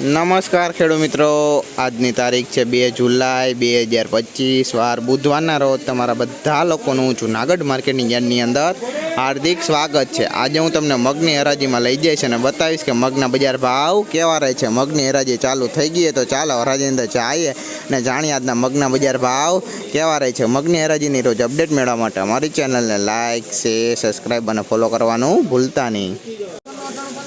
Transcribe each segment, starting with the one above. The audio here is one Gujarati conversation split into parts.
નમસ્કાર ખેડૂત મિત્રો. આજની તારીખ છે બે જુલાઈ બે હજાર પચીસ. વાર બુધવારના રોજ તમારા બધા લોકોનું જુનાગઢ માર્કેટની યાર્ડની અંદર હાર્દિક સ્વાગત છે. આજે હું તમને મગની હરાજીમાં લઈ જઈશ અને બતાવીશ કે મગના બજાર ભાવ કેવા રહે છે. મગની હરાજી ચાલુ થઈ ગઈ તો ચાલો હરાજીની અંદર જઈએ અને જાણીએ આજના મગના બજાર ભાવ કેવા રહે છે. મગની હરાજીની રોજ અપડેટ મેળવવા માટે અમારી ચેનલને લાઇક શેર સબસ્ક્રાઈબ અને ફોલો કરવાનું ભૂલતા નહીં.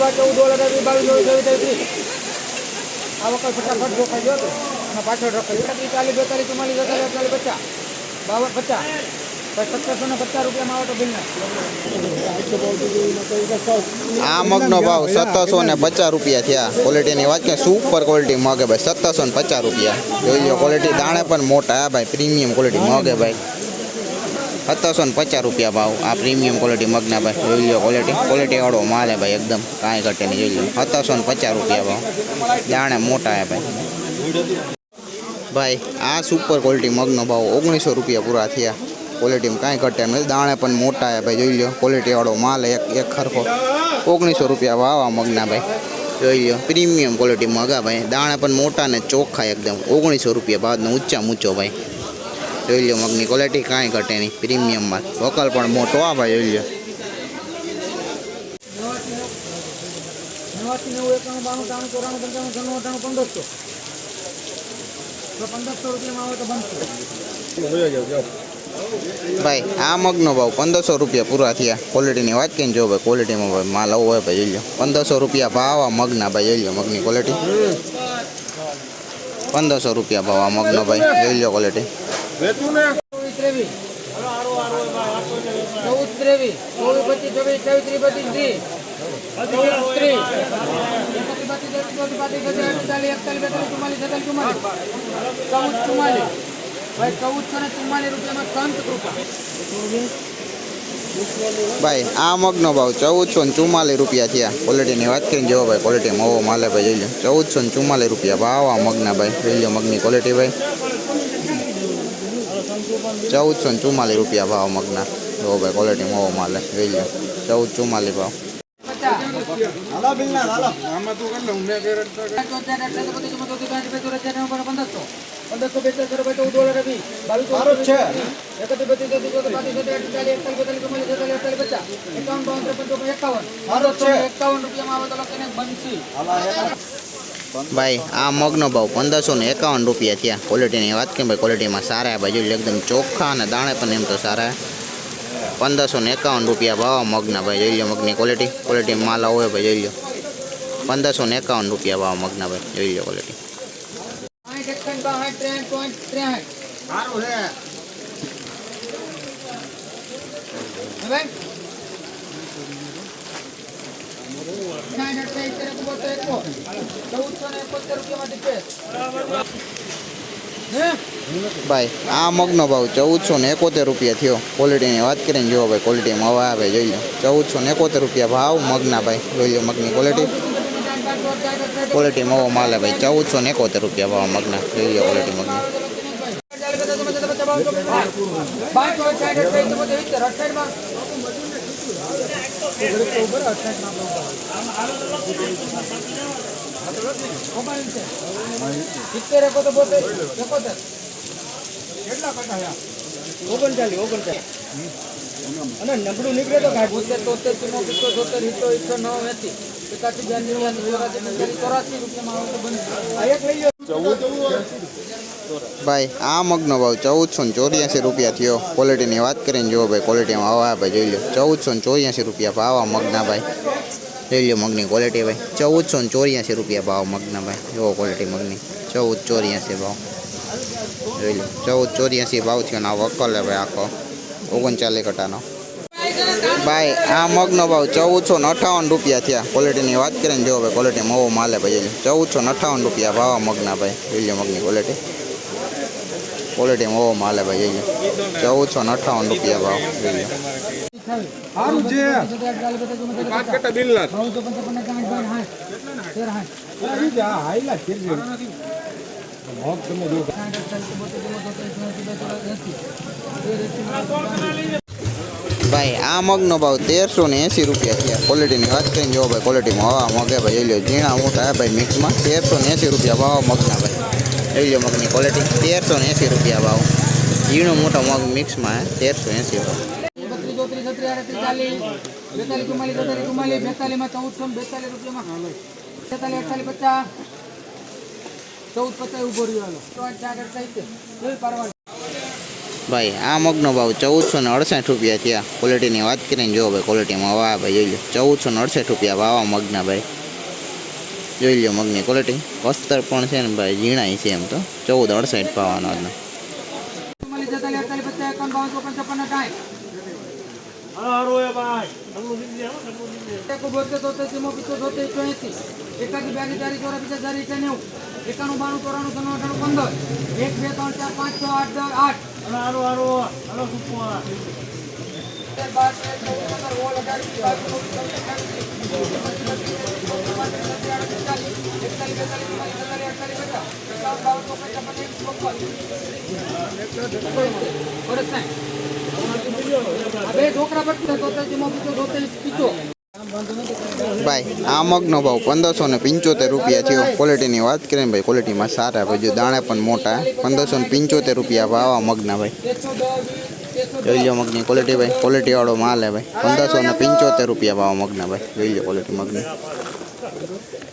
બાર ચૌદ ઓળ અઢાર બાવીસ ચોવીસ ચોવીસ ત્રીસ આ વખત ફટાફટ રોકાઈ ગયો હતો અને પાછળ રોકાઈ ચાલીસ બેતાલીસ ચુમ્માલીસ બેતાલીસ અડતાલીસ પચાસ બાવન પચાસ સત્તરસો ને પચાસ આ મગનો ભાવ સત્તરસો ને પચાસ રૂપિયા થયા. ક્વોલિટીની વાત સુપર ક્વોલિટી મગે ભાઈ, સત્તરસો ને પચાસ રૂપિયા. જોઈ લો ક્વોલિટી દાણે પણ મોટા હા ભાઈ પ્રીમિયમ ક્વોલિટી મગે ભાઈ. સત્તરસો ને પચાસ રૂપિયા ભાવ, આ પ્રીમિયમ ક્વોલિટી મગના ભાઈ. જોઈ લો ક્વોલિટી ક્વોલિટી વાળો મારે ભાઈ, એકદમ કાંઈ ઘટે નહીં, જોઈ લો. સત્તરસો ને પચાસ રૂપિયા ભાવ. દાણે મોટા હે ભાઈ. ભાઈ, આ સુપર ક્વોલિટી મગનો ભાવ ઓગણીસો રૂપિયા પૂરા થયા. ક્વોલિટીમાં કાંઈ ઘટે નહીં. દાણે પણ મોટા હે ભાઈ, જોઈ લો. ક્વોલિટીવાળો માલ એક એક ખરખો ઓગણીસો રૂપિયા વાવા મગના ભાઈ. જોઈ લો. પ્રીમિયમ ક્વોલિટી મગા ભાઈ. દાણા પણ મોટા ને ચોખ્ખા એકદમ. ઓગણીસો રૂપિયા બાદનો ઊંચા ઊંચો ભાઈ. જોઈ લો મગની ક્વોલિટી કાંઈ ઘટે નહીં. પ્રીમિયમમાં વકલ પણ મોટો આ ભાઈ, જોઈ લો. પંદરસો રૂપિયામાં આવે તો બનશે. ભાઈ આ મગનો ભાવ પંદરસો રૂપિયા પૂરા થયા ક્વોલિટીની વાત કહીને જો ભાઈ ક્વોલિટીમાં ભાઈ માલ આવો હોય ભાઈ જોઈ લો પંદરસો રૂપિયા ભાવ આ મગના ભાઈ જોઈ લો મગની ક્વોલિટી પંદરસો રૂપિયા ભાવ આ મગનો ભાઈ જોઈ લો ક્વોલિટી ચોવીસ ત્રેવીસ ચૌદ ચુમ્માલીસ ભાઈ ચૌદસો ને ચુમ્માલીસ રૂપિયામાં સંત કૃપા ભાઈ આ મગનો ભાવ ચૌદસો ને ચુમ્માલીસ રૂપિયા થયા ક્વોલિટીની વાત કરીને જેવો ભાઈ ક્વોલિટી મોવો માલે ભાઈ જોઈ લો ચૌદસો ને ચુમ્માલીસ રૂપિયા ભાવ આ મગના ભાઈ જોઈ લો મગની ક્વોલિટી ભાઈ ચૌદસો ને ચુમ્માલીસ રૂપિયા ભાવ મગના જો ભાઈ ક્વોલિટી મોવો માલે જોઈ લો ચૌદ ચુમ્માલીસ ભાવ પંદરસો બે ચાર ચૌદ ડોલર રવિ બાવીસ એકત્રીસ બત્રીસ ચોત્રીસ ચોત્રીસ પાંત્રીસ છત્રીસ અડતાલીસ એકતાલીસ બેતાલીસ ચુમ્માલીસ છેતાલીસ અડતાલીસ પચાસ એકાવન બાવન ત્રેપન ચોપન એકાવન પંદરસો એકાવન રૂપિયામાં આવે તો લખીને બનશી ભાઈ, આ મગનો ભાવ પંદરસો ને એકાવન રૂપિયા થયા. ક્વોલિટીની વાત કરીએ ભાઈ ક્વોલિટીમાં સારા ભાઈ, જોઈ લો, એકદમ ચોખ્ખા અને દાણે પણ એમ તો સારા પંદરસો ને એકાવન રૂપિયા ભાવ આ મગના, ભાઈ, જોઈ લો મગની ક્વોલિટી ક્વોલિટી માલ હોય, ભાઈ, જોઈ લો. પંદરસો ને એકાવન રૂપિયા ભાવ મગના, ભાઈ, જોઈ લો ક્વોલિટી ભાઈ, આ મગનો ભાવ ચૌદસો ને એકોતેર રૂપિયા થયો. ક્વોલિટીની વાત કરીને જુઓ ભાઈ ક્વોલિટીમાં હવે આવે, જોઈ લો. ચૌદસો ને એકોતેર રૂપિયા ભાવ મગના ભાઈ. જોઈ લો મગની ક્વોલિટી ક્વોલિટી હવો માલે ભાઈ, ચૌદસો ને એકોતેર રૂપિયા ભાવ મગના. જોઈ લો ક્વોલિટી મગની. ઓગણચાલીસ ઓગણચાલીસ અને નબળું નીકળે તો કાઢ બોતેર તોતેર ચુમ્મો તોતેર હિત્તો હિત્તો નવ એસી એકાસી ચોરાસી રૂપિયામાં આવે તો એક લઈ ભાઈ, આ મગનો ભાવ ચૌદસો ને ચોર્યાસી રૂપિયા થયો. ક્વોલિટીની વાત કરીને જુઓ ભાઈ ક્વોલિટીમાં આવા ભાઈ જોઈ લો. ચૌદસો ને ચોર્યાસી રૂપિયા ભાવ આ મગના ભાઈ. જોઈ લો મગની ક્વોલિટી ભાઈ. ચૌદસો ને ચોર્યાસી રૂપિયા ભાવ મગના ભાઈ. જુઓ ક્વોલિટી મગની. ચૌદ ચોર્યાસી ભાવ. જોઈ લો, ચૌદ ચોર્યાસી ભાવ થયો ને આ વકલ ભાઈ આખો. ઓગણચાલીસ કટાનો. ભાઈ આ મગનો ભાવ ચૌદસો ને અઠાવન રૂપિયા થયા. ક્વોલિટીની વાત કરીએ ને જો ભાઈ ક્વોલિટી મોવો માલે ભાઈ. ચૌદસો ને અઠાવન રૂપિયા ભાવ મગના ભાઈ જોઈ લો મગની ક્વોલિટી ક્વોલિટી મોવો માલે ભાઈ ચૌદસો ને અઠાવન રૂપિયા ભાવ જોઈ ભાઈ, આ મગનો ભાવ તેરસો ને એંસી રૂપિયા થયા ક્વોલિટીની વાત કરીને જો ભાઈ ક્વોલિટીમાં હવા મગે ભાઈ. એ લો ઝીણા મોટા ભાઈ મિક્સમાં તેરસો ને એંસી રૂપિયા ભાવ મગના ભાઈ. એ લો મગની ક્વોલિટી તેરસો ને એંસી રૂપિયા ભાવ. ઝીણો મોટો મગ મિક્સમાં તેરસો એંસી ભાવ. ચૌદ, પચાસ, ઊભો રહ્યો ચાર ભાઈ, આ મગનો ભાવ ચૌદસો ને અડસઠ રૂપિયા થયા. ક્વોલિટીની વાત કરીને જો ભાઈ ક્વોલિટીમાં વાહ ભાઈ, જોઈ લો. ચૌદસો ને અડસઠ રૂપિયા વાવા મગના ભાઈ. જોઈ લો મગની ક્વોલિટી અસ્તર પણ છે ને ભાઈ, ઝીણાય છે એમ તો. ચૌદ અડસઠ પાવાનો આજનો પંદર. આઠ. ચોપન. વર્ષ સાઠ. આ બે ઢોકળા પટશે તોતેર ચુમ્મો પિત્તોર તોતેર પીચો ભાઈ આ મગનો ભાવ પંદરસો ને પંચોતેર રૂપિયા થયો. ક્વોલિટીની વાત કરીએ ને ભાઈ ક્વોલિટીમાં સારા ભાઈ, જો દાણા પણ મોટા. પંદરસો ને પંચોતેર રૂપિયા ભાવ આ મગના ભાઈ. જોઈ લો મગની ક્વોલિટી ભાઈ ક્વોલિટીવાળો માલ હે ભાઈ. પંદરસો ને પંચોતેર રૂપિયા ભાવ મગના ભાઈ. જોઈ લો ક્વોલિટી મગની.